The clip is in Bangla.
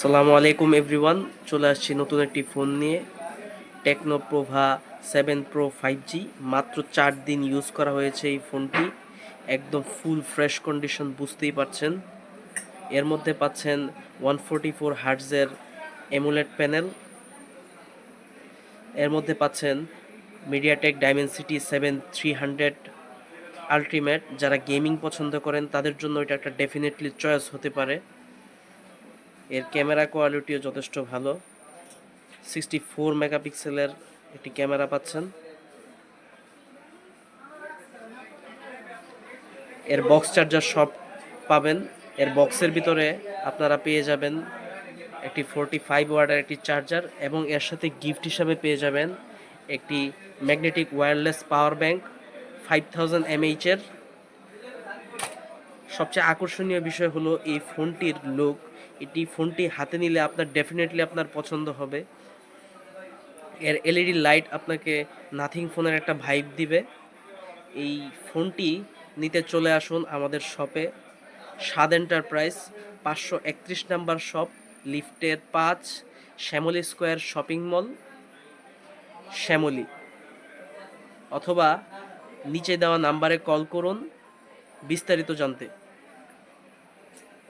আসসালামু আলাইকুম এভরিওয়ান চলে আসছি নতুন একটি ফোন নিয়ে। Tecno Pova seven pro five G মাত্র চার দিন ইউজ করা হয়েছে এই ফোনটি। একদম ফুল ফ্রেশ কন্ডিশন বুঝতেই পারছেন। এর মধ্যে পাচ্ছেন ওয়ান ফোরটি ফোর হার্টজের এমুলেট প্যানেল এর মধ্যে পাচ্ছেন MediaTek Dimensity seven three hundred ultimate যারা গেমিং পছন্দ করেন, তাদের জন্য এটা একটা ডেফিনেটলি চয়েস হতে পারে। এর ক্যামেরা কোয়ালিটিও যথেষ্ট ভালো। সিক্সটি ফোর মেগাপিক্সেলের একটি ক্যামেরা পাচ্ছেন। এর বক্স চার্জার সব পাবেন। এর বক্সের ভিতরে আপনারা পেয়ে যাবেন একটি ফোরটি ফাইভ ওয়ার্ডের একটি চার্জার এবং এর সাথে গিফট হিসাবে পেয়ে যাবেন একটি magnetic wireless power bank five thousand এমএইচের সবচেয়ে আকর্ষণীয় বিষয় হলো এই ফোনটির লুক এটি ফোনটি হাতে নিলে আপনার ডেফিনেটলি আপনার পছন্দ হবে। এর এলইডি লাইট আপনাকে নাথিং ফোনের একটা ভাইব দিবে। এই ফোনটি নিতে চলে আসুন আমাদের শপে সাদ এন্টারপ্রাইজ পাঁচশো একত্রিশ নাম্বার শপ লিফটের পাঁচ, Shyamoli square shopping mall Shyamoli. অথবা নিচে দেওয়া নাম্বারে কল করুন। বিস্তারিত জানতে।